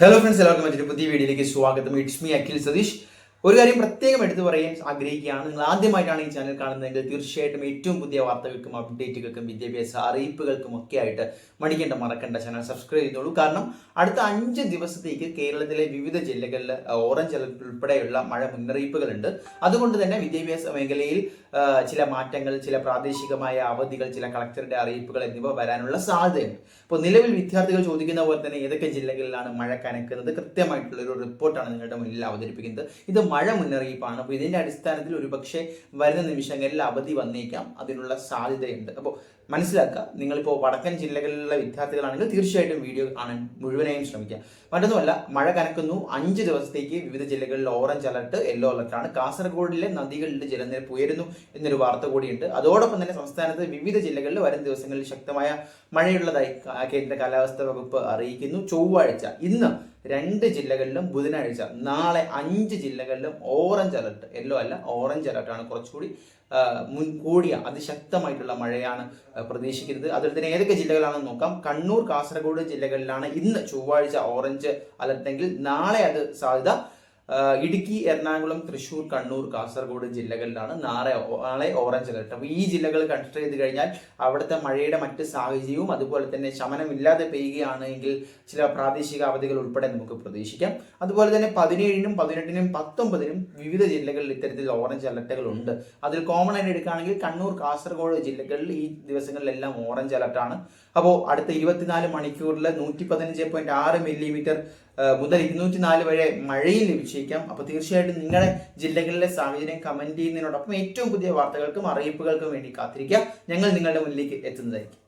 Hello friends എല്ലാവർക്കും മറ്റൊരു പുതിയ വീഡിയോയിലേക്ക് സ്വാഗതം. ഇറ്റ്സ് മീ അഖിൽ സതീഷ് ഒരു കാര്യം പ്രത്യേകം എടുത്തു പറയാൻ ആഗ്രഹിക്കുകയാണ്. നിങ്ങൾ ആദ്യമായിട്ടാണ് ഈ ചാനൽ കാണുന്നതെങ്കിൽ തീർച്ചയായിട്ടും ഏറ്റവും പുതിയ വാർത്തകൾക്കും അപ്ഡേറ്റുകൾക്കും വിദ്യാഭ്യാസ അറിയിപ്പുകൾക്കും ഒക്കെ ആയിട്ട് മടിക്കേണ്ട മറക്കേണ്ട ചാനൽ സബ്സ്ക്രൈബ് ചെയ്തോളൂ. കാരണം അടുത്ത അഞ്ച് ദിവസത്തേക്ക് കേരളത്തിലെ വിവിധ ജില്ലകളിൽ ഓറഞ്ച് അലർട്ട് ഉൾപ്പെടെയുള്ള മഴ മുന്നറിയിപ്പുകളുണ്ട്. അതുകൊണ്ട് തന്നെ വിദ്യാഭ്യാസ മേഖലയിൽ ചില മാറ്റങ്ങൾ ചില പ്രാദേശികമായ അവധികൾ ചില കളക്ടറുടെ അറിയിപ്പുകൾ എന്നിവ വരാനുള്ള സാധ്യതയുണ്ട്. അപ്പോൾ നിലവിൽ വിദ്യാർത്ഥികൾ ചോദിക്കുന്ന പോലെ തന്നെ ഏതൊക്കെ ജില്ലകളിലാണ് മഴ കനക്കുന്നത്? കൃത്യമായിട്ടുള്ള ഒരു റിപ്പോർട്ടാണ് നിങ്ങളുടെ മുന്നിൽ അവതരിപ്പിക്കുന്നത്. ഇത് മഴ മുന്നറിയിപ്പാണ്. അപ്പോൾ ഇതിന്റെ അടിസ്ഥാനത്തിൽ ഒരുപക്ഷെ വരുന്ന നിമിഷങ്ങളിൽ അവധി വന്നേക്കാം. അതിനുള്ള സാധ്യതയുണ്ട്. അപ്പോൾ മനസ്സിലാക്കുക നിങ്ങളിപ്പോൾ വടക്കൻ ജില്ലകളിലുള്ള വിദ്യാർത്ഥികളാണെങ്കിൽ തീർച്ചയായിട്ടും വീഡിയോ കാണാൻ മുഴുവനായും ശ്രമിക്കുക. മറ്റൊന്നുമല്ല മഴ കനക്കുന്നു. അഞ്ച് ദിവസത്തേക്ക് വിവിധ ജില്ലകളിൽ ഓറഞ്ച് അലർട്ട് യെല്ലോ അലർട്ടാണ് കാസർഗോഡിലെ നദികളിലെ ജലനിരപ്പ് ഉയരുന്നു എന്നൊരു വാർത്ത കൂടിയുണ്ട്. അതോടൊപ്പം തന്നെ സംസ്ഥാനത്ത് വിവിധ ജില്ലകളിൽ വരും ദിവസങ്ങളിൽ ശക്തമായ മഴയുള്ളതായി കേന്ദ്ര കാലാവസ്ഥാ വകുപ്പ് അറിയിക്കുന്നു. ചൊവ്വാഴ്ച ഇന്ന് രണ്ട് ജില്ലകളിലും ബുധനാഴ്ച നാളെ അഞ്ച് ജില്ലകളിലും ഓറഞ്ച് അലർട്ട് യെല്ലോ അല്ല ഓറഞ്ച് അലർട്ടാണ് കുറച്ചുകൂടി മുൻ കൂടിയ അതിശക്തമായിട്ടുള്ള മഴയാണ് പ്രതീക്ഷിക്കുന്നത്. അതിൽ തന്നെ ഏതൊക്കെ ജില്ലകളാണെന്ന് നോക്കാം. കണ്ണൂർ കാസർഗോഡ് ജില്ലകളിലാണ് ഇന്ന് ചൊവ്വാഴ്ച ഓറഞ്ച് അലർട്ടെങ്കിൽ നാളെ അത് സാധ്യത ഇടുക്കി എറണാകുളം തൃശൂർ കണ്ണൂർ കാസർഗോഡ് ജില്ലകളിലാണ് നാളെ നാളെ ഓറഞ്ച് അലർട്ട്. അപ്പോൾ ഈ ജില്ലകൾ കൺസിഡർ ചെയ്ത് കഴിഞ്ഞാൽ അവിടുത്തെ മഴയുടെ മറ്റ് സാഹചര്യവും അതുപോലെ തന്നെ ശമനമില്ലാതെ പെയ്യുകയാണെങ്കിൽ ചില പ്രാദേശിക അവധികൾ ഉൾപ്പെടെ നമുക്ക് പ്രതീക്ഷിക്കാം. അതുപോലെ തന്നെ പതിനേഴിനും പതിനെട്ടിനും പത്തൊമ്പതിനും വിവിധ ജില്ലകളിൽ ഇത്തരത്തിൽ ഓറഞ്ച് അലർട്ടുകൾ ഉണ്ട്. അതിൽ കോമൺ ആയിട്ട് എടുക്കുകയാണെങ്കിൽ കണ്ണൂർ കാസർഗോഡ് ജില്ലകളിൽ ഈ ദിവസങ്ങളിലെല്ലാം ഓറഞ്ച് അലർട്ടാണ്. അപ്പോൾ അടുത്ത ഇരുപത്തിനാല് മണിക്കൂറിൽ നൂറ്റി പതിനഞ്ച് പോയിന്റ് ആറ് മില്ലിമീറ്റർ മുതൽ ഇരുന്നൂറ്റി നാല് വരെ മഴയും ലഭിച്ചേക്കാം അപ്പോൾ തീർച്ചയായിട്ടും നിങ്ങളുടെ ജില്ലകളിലെ സാഹചര്യം കമന്റ് ചെയ്യുന്നതിനോടൊപ്പം ഏറ്റവും പുതിയ വാർത്തകൾക്കും അറിയിപ്പുകൾക്കും വേണ്ടി കാത്തിരിക്കുക. ഞങ്ങൾ നിങ്ങളുടെ മുന്നിലേക്ക് എത്തുന്നതായിരിക്കും.